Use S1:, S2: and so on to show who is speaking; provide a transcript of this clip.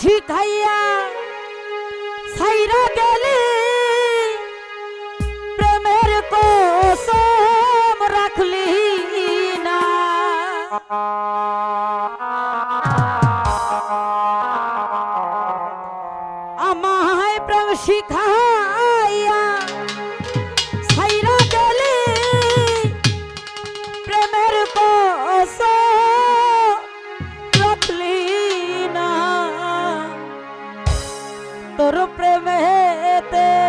S1: শিখাইয়া সাইরা গেলি। প্রেমের কোসম রাখলি না। আমায় প্রেম শিখা प्रेम है ते